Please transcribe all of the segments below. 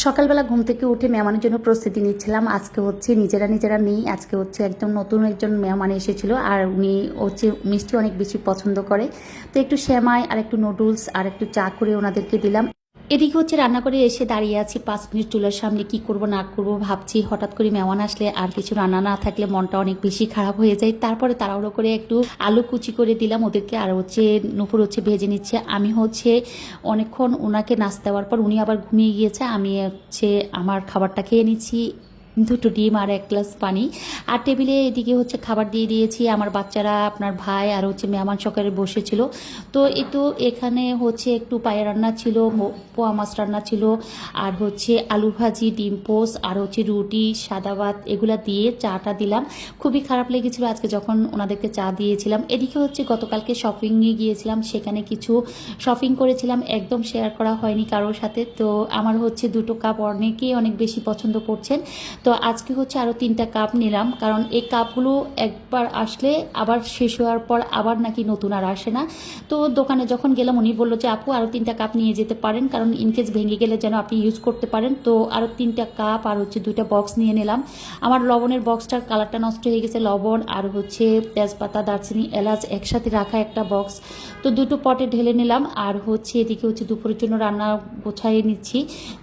সকালবেলা ঘুম থেকে উঠে মেহমানের জন্য প্রস্তুতি নিচ্ছিলাম। আজকে হচ্ছে নিজেরা নিজেরা নেই। আজকে হচ্ছে একদম নতুন একজন মেহমান এসেছিল আর উনি হচ্ছে মিষ্টি অনেক বেশি পছন্দ করে। তো একটু শ্যামাই আর একটু নুডলস আর একটু চা করে ওনাদেরকে দিলাম। এদিকে হচ্ছে রান্না করে এসে দাঁড়িয়ে আছি, পাঁচ মিনিট চুলার সামনে কি করব না করব ভাবছি। হঠাৎ করে মেওয়ান আসলে আর কিছু রান্না না থাকলে মনটা অনেক বেশি খারাপ হয়ে যায়। তারপরে তাড়াহুড়ো করে একটু আলু কুচি করে দিলাম ওদেরকে আর হচ্ছে নুপুর হচ্ছে ভেজে নিচ্ছে। আমি হচ্ছে অনেকক্ষণ ওনাকে নাচ দেওয়ার পর উনি আবার ঘুমিয়ে গিয়েছে, আমি হচ্ছে আমার খাবারটা খেয়ে নিচ্ছি। দুটো ডিম আর এক গ্লাস পানি। আর টেবিলে এদিকে হচ্ছে খাবার দিয়ে দিয়েছি। আমার বাচ্চারা, আপনার ভাই আর হচ্ছে মেহমান সকালে বসেছিল। তো এই তো এখানে হচ্ছে একটু পায়ে রান্না ছিল পোয়া মাছ রান্না ছিল, আর হচ্ছে আলু ভাজি, ডিম পোস্ট আর হচ্ছে রুটি, সাদা ভাত, এগুলো দিয়ে চাটা দিলাম। খুবই খারাপ লেগেছিল আজকে যখন ওনাদেরকে চা দিয়েছিলাম। এদিকে হচ্ছে গতকালকে শপিংয়ে গিয়েছিলাম। সেখানে কিছু শপিং করেছিলাম। একদম শেয়ার করা হয়নি কারোর সাথে। তো আমার হচ্ছে দুটো কাপ অনেকেই অনেক বেশি পছন্দ করছেন। তো আজকে হচ্ছে আরও তিনটা কাপ নিলাম, কারণ এই কাপগুলো একবার আসলে আবার শেষ হওয়ার পর আবার নাকি নতুন আর আসে না। তো দোকানে যখন গেলাম, উনি বলল যে, আপু আরও তিনটা কাপ নিয়ে যেতে পারেন, কারণ ইনকেস ভেঙে গেলে যেন আপনি ইউজ করতে পারেন। তো আরও তিনটা কাপ আর হচ্ছে দুইটা বক্স নিয়ে নিলাম। আমার লবণের বক্সটার কালারটা নষ্ট হয়ে গেছে, লবণ আর হচ্ছে তেজপাতা, দারচিনি, এলাচ একসাথে রাখা একটা বক্স তো দুটো পটে ঢেলে নিলাম আর হচ্ছে এদিকে হচ্ছে দুপুরের জন্য রান্না গোছাই নিচ্ছি।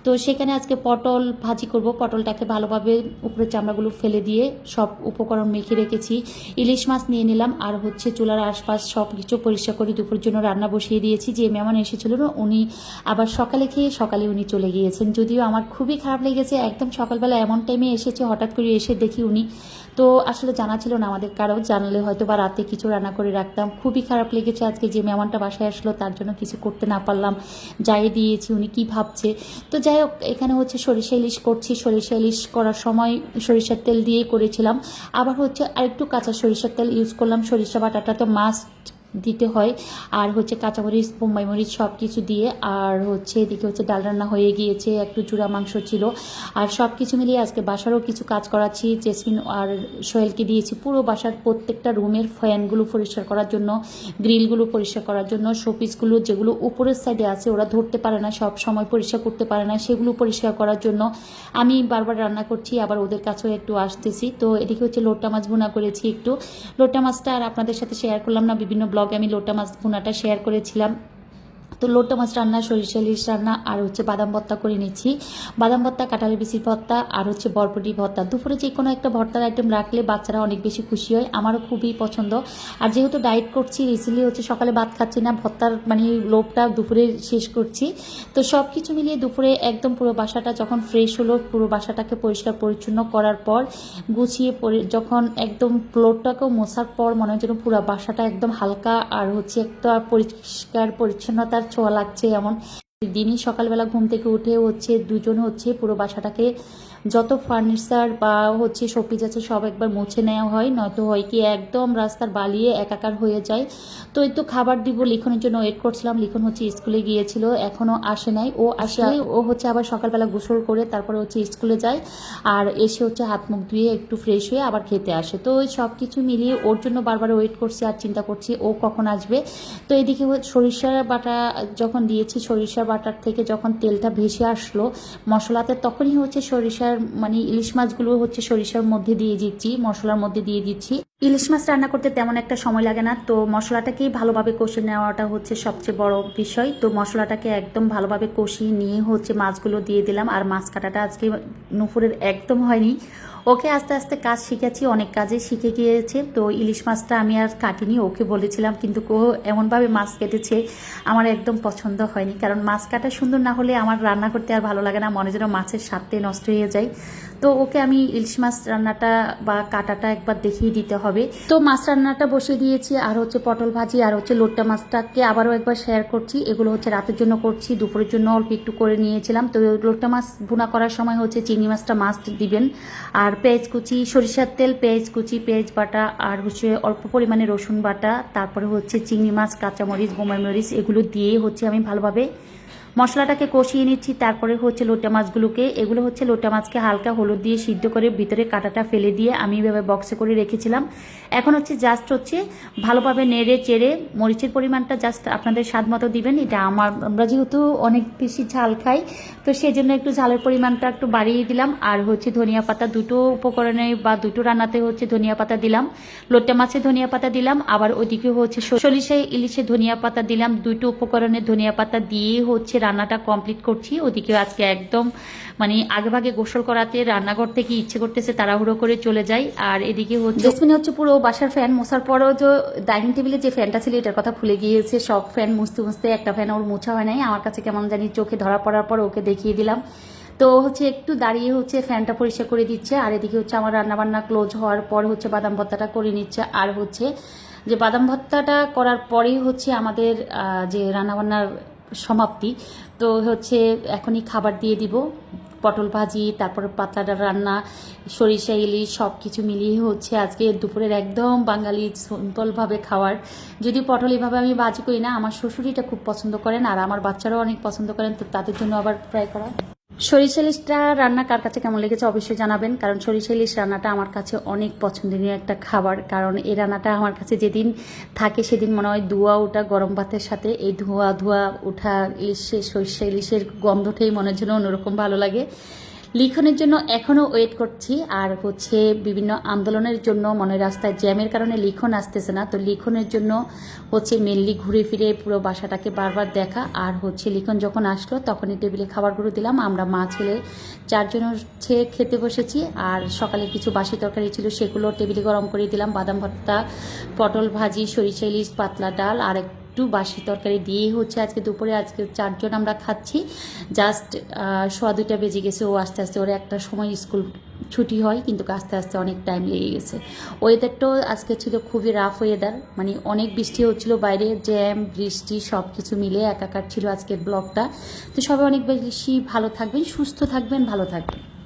তো সেখানে আজকে পটল ভাজি করব, পটলটাকে ভালোভাবে উপরের চামড়াগুলো ফেলে দিয়ে সব উপকরণ মেখে রেখেছি। ইলিশ মাছ নিয়ে নিলাম, আর হচ্ছে চুলার আশপাশ সব কিছু পরিষ্কার করে দুপুরের জন্য রান্না বসিয়ে দিয়েছি। যে মেহমান এসেছিল না, উনি আবার সকালে খেয়ে সকালে উনি চলে গিয়েছেন। যদিও আমার খুবই খারাপ লেগেছে, একদম সকালবেলা এমন টাইমে এসেছে, হঠাৎ করে এসে দেখি উনি তো আসলে জানা ছিল না আমাদের কারও। জানলে হয়তো বা রাতে কিছু রান্না করে রাখতাম। খুবই খারাপ লেগেছে আজকে যে মেহমানটা বাসায় আসলো, তার জন্য কিছু করতে না পারলাম। যাই দিয়েছি, উনি কি ভাবছে? তো যাই হোক, এখানে হচ্ছে সরিষা ইলিশ করছি। সরিষা ইলিশ করার সময় সরিষার তেল দিয়েই করেছিলাম। আবার হচ্ছে আরেকটু কাঁচা সরিষার তেল ইউজ করলাম। সরিষা বাটাটা তো মাস্ট দিতে হয়। আর হচ্ছে কাঁচামরিচ বোম্বাই মরিচ সব কিছু দিয়ে, আর হচ্ছে এদিকে হচ্ছে ডাল রান্না হয়ে গিয়েছে, একটু চূড়া মাংস ছিল। আর সব কিছু মিলিয়ে আজকে বাসারও কিছু কাজ করাচ্ছি। জেসমিন আর সোহেলকে দিয়েছি পুরো বাসার প্রত্যেকটা রুমের ফ্যানগুলো পরিষ্কার করার জন্য, গ্রিলগুলো পরিষ্কার করার জন্য, শোপিসগুলো যেগুলো উপরের সাইডে আছে ওরা ধরতে পারে না, সব সময় পরিষ্কার করতে পারে না, সেগুলো পরিষ্কার করার জন্য আমি বারবার রান্না করছি, আবার ওদের কাছেও একটু আসতেছি। তো এদিকে হচ্ছে লোট্টা মাছ বোনা করেছি একটু। লোট্টা মাছটা আর আপনাদের সাথে শেয়ার করলাম না, বিভিন্ন ব্লগে আমি লোটা মাছ ভুনাটা শেয়ার করেছিলাম। তো লোট্টা মাছ রান্না, সরিষা ইলিশ রান্না, আর হচ্ছে বাদাম ভর্তা করে নিচ্ছি। বাদাম ভর্তা, কাঁঠালি বিচির ভর্তা, আর হচ্ছে বরবটি ভর্তা। দুপুরে যে কোনো একটা ভর্তার আইটেম রাখলে বাচ্চারা অনেক বেশি খুশি হয়। আমারও খুবই পছন্দ। আর যেহেতু ডায়েট করছি রিসেন্টলি হচ্ছে সকালে ভাত খাচ্ছি না, ভর্তার মানে লোভটা দুপুরে শেষ করছি। তো সব কিছু মিলিয়ে দুপুরে একদম পুরো বাসাটা যখন ফ্রেশ হলো, পুরো বাসাটাকে পরিষ্কার পরিচ্ছন্ন করার পর, গুছিয়ে যখন একদম ফ্লোরটাকেও মোছার পর মনে হয় যেন পুরো বাসাটা একদম হালকা আর হচ্ছে একটা পরিষ্কার পরিচ্ছন্নতার ছোঁয়া লাগছে এমন। দিনই সকালবেলা ঘুম থেকে উঠে হচ্ছে দুজন হচ্ছে পুরো বাসাটাকে যত ফার্নিচার বা হচ্ছে শোপিস আছে সব একবার মুছে নেওয়া হয় নয়তো হয় কি একদম রাস্তার বালিয়ে একাকার হয়ে যায়। তো এই তো খাবার দিব লিখনের জন্য ওয়েট করছিলাম লিখন হচ্ছে স্কুলে গিয়েছিল এখনও আসে নাই। ও আসে ও হচ্ছে আবার সকালবেলা গোসল করে তারপরে হচ্ছে স্কুলে যায় আর এসে হচ্ছে হাত মুখ ধুয়ে একটু ফ্রেশ হয়ে আবার খেতে আসে। তো ওই সব কিছু মিলিয়ে ওর জন্য বারবার ওয়েট করছি আর চিন্তা করছি ও কখন আসবে। তো এদিকে সরিষার বাটা যখন দিয়েছি সরিষার বাটার থেকে যখন তেলটা ভেসে আসলো মশলাতে তখনই হচ্ছে সরিষার মানে ইলিশ মাছগুলো হচ্ছে সরিষার মধ্যে দিয়ে দিচ্ছি, মশলার মধ্যে দিয়ে দিচ্ছি। ইলিশ মাছ রান্না করতে তেমন একটা সময় লাগে না, তো মশলাটাকেই ভালোভাবে কষে নেওয়াটা হচ্ছে সবচেয়ে বড় বিষয়। তো মশলাটাকে একদম ভালোভাবে কষিয়ে নিয়ে হচ্ছে মাছগুলো দিয়ে দিলাম, আর মাছ কাটাটা আজকে নুপুরের একদম হয়নি। ওকে আস্তে আস্তে কাজ শিখেছি, অনেক কাজে শিখে গিয়েছে। তো ইলিশ মাছটা আমি আর কাটিনি, ওকে বলেছিলাম, কিন্তু ও এমনভাবে মাছ কেটেছে, আমার একদম পছন্দ হয়নি। কারণ মাছ কাটা সুন্দর না হলে আমার রান্না করতে আর ভালো লাগে না, মনে যেন মাছের স্বাদটাই নষ্ট হয়ে যায়। তো ওকে আমি ইলিশ মাছ রান্নাটা বা কাটাটা একবার দেখিয়ে দিতে হবে। তো মাছ রান্নাটা বসিয়ে দিয়েছি, আর হচ্ছে পটল ভাজি, আর হচ্ছে লোট্টা মাছটাকে আবারও একবার শেয়ার করছি। এগুলো হচ্ছে রাতের জন্য করছি, দুপুরের জন্য অল্প একটু করে নিয়েছিলাম। তো লোট্টা মাছ ভুনা করার সময় হচ্ছে চিংড়ি মাছটা মাছ দিবেন, আর পেঁয়াজ কুচি, সরিষার তেল, পেঁয়াজ কুচি, পেঁয়াজ বাটা, আর হচ্ছে অল্প পরিমাণে রসুন বাটা, তারপরে হচ্ছে চিংড়ি মাছ, কাঁচামরিচ বোমাই মরিচ এগুলো দিয়ে হচ্ছে আমি ভালোভাবে মশলাটাকে কষিয়ে নিচ্ছি, তারপরে হচ্ছে লোটা মাছগুলোকে। এগুলো হচ্ছে লোটা মাছকে হালকা হলুদ দিয়ে সিদ্ধ করে ভিতরে কাঁটাটা ফেলে দিয়ে আমি এভাবে বক্সে করে রেখেছিলাম। এখন হচ্ছে জাস্ট হচ্ছে ভালোভাবে নেড়ে চেড়ে মরিচের পরিমাণটা জাস্ট আপনাদের স্বাদ মতো দিবেন। এটা আমার, আমরা যেহেতু অনেক বেশি ঝাল খাই, তো সেই জন্য একটু ঝালের পরিমাণটা একটু বাড়িয়ে দিলাম। আর হচ্ছে ধনিয়া পাতা দুটো উপকরণে বা দুটো রান্নাতে হচ্ছে ধনিয়া পাতা দিলাম। লোট্টা মাছে ধনিয়া পাতা দিলাম, আবার ওদিকে হচ্ছে সরিষায় ইলিশে ধনিয়া পাতা দিলাম। দুটো উপকরণে ধনিয়া পাতা দিয়ে হচ্ছে রান্নাটা কমপ্লিট করছি। ওদিকে আজকে একদম মানে আগেভাগে গোসল করাতে রান্নাঘর থেকে ইচ্ছে করতেছে তাড়াহুড়ো করে চলে যাই। আর এদিকে হচ্ছে হচ্ছে পুরো বাসার ফ্যান মোছার পরও যে ডাইনিং টেবিলে যে ফ্যানটা ছিল, এটার কথা ভুলে গিয়েছে। সব ফ্যান মুছতে মুছতে একটা ফ্যান ওর মোছা হয় নাই। আমার কাছে কেমন জানি চোখে ধরা পড়ার পর ওকে দেখিয়ে দিলাম। তো হচ্ছে একটু দাঁড়িয়ে হচ্ছে ফ্যানটা পরিষ্কার করে দিচ্ছে। আর এদিকে হচ্ছে আমার রান্নাবান্না ক্লোজ হওয়ার পর হচ্ছে বাদাম ভর্তাটা করে নিচ্ছে। আর হচ্ছে যে বাদাম ভর্তাটা করার পরেই হচ্ছে আমাদের যে রান্নাবান্নার সমাপ্তি। তো হচ্ছে এখনই খাবার দিয়ে দিব, পটল ভাজি, তারপর পাতলা রান্না, সরিষা, ইলিশ সব কিছু মিলিয়ে হচ্ছে আজকে দুপুরের একদম বাঙালি সিম্পলভাবে খাওয়ার। যদি পটল এভাবে আমি ভাজি করি না, আমার শ্বশুরিটা খুব পছন্দ করেন আর আমার বাচ্চারাও অনেক পছন্দ করেন, তো তাদের জন্য আবার ট্রাই করা। সরিষা ইলিশটা রান্না কার কাছে কেমন লেগেছে অবশ্যই জানাবেন, কারণ সরিষা ইলিশ রান্নাটা আমার কাছে অনেক পছন্দনীয় একটা খাবার। কারণ এই রান্নাটা আমার কাছে যেদিন থাকে সেদিন মনে হয় ধোয়া ওঠা গরম ভাতের সাথে, এই ধোয়া ধোয়া ওঠা ইলিশের সরিষা ইলিশের গন্ধটাই মনের জন্য অন্যরকম ভালো লাগে। লিখনের জন্য এখনও ওয়েট করছি, আর হচ্ছে বিভিন্ন আন্দোলনের জন্য মনে রাস্তায় জ্যামের কারণে লিখন আসতেছে না, তো লিখনের জন্য হচ্ছে মেনলি ঘুরে ফিরে পুরো বাসাটাকে বারবার দেখা, আর হচ্ছে লিখন যখন আসলো তখনই টেবিলে খাবারগুলো দিলাম, আমরা মা, ছেলে চারজন হচ্ছে খেতে বসেছি, আর সকালে কিছু বাসি তরকারি ছিল সেগুলো টেবিলে গরম করে দিলাম, বাদাম ভর্তা, পটল ভাজি সরিষা ইলিশ, পাতলা ডাল আর একটু বাসি তরকারি দিয়েই হচ্ছে আজকে দুপুরে। আজকে চারজন আমরা খাচ্ছি। জাস্ট সোয়া দুইটা বেজে গেছে। ও আস্তে আস্তে ওর একটা সময় স্কুল ছুটি হয়, কিন্তু আস্তে আস্তে অনেক টাইম লেগে গেছে। ওয়েদারটাও আজকে ছিল খুবই রাফ ওয়েদার মানে অনেক বৃষ্টি হচ্ছিল, বাইরে জ্যাম বৃষ্টি সব কিছু মিলে একাকার ছিল আজকের ব্লগটা তো সবাই অনেক বেশি ভালো থাকবেন, সুস্থ থাকবেন, ভালো থাকবেন।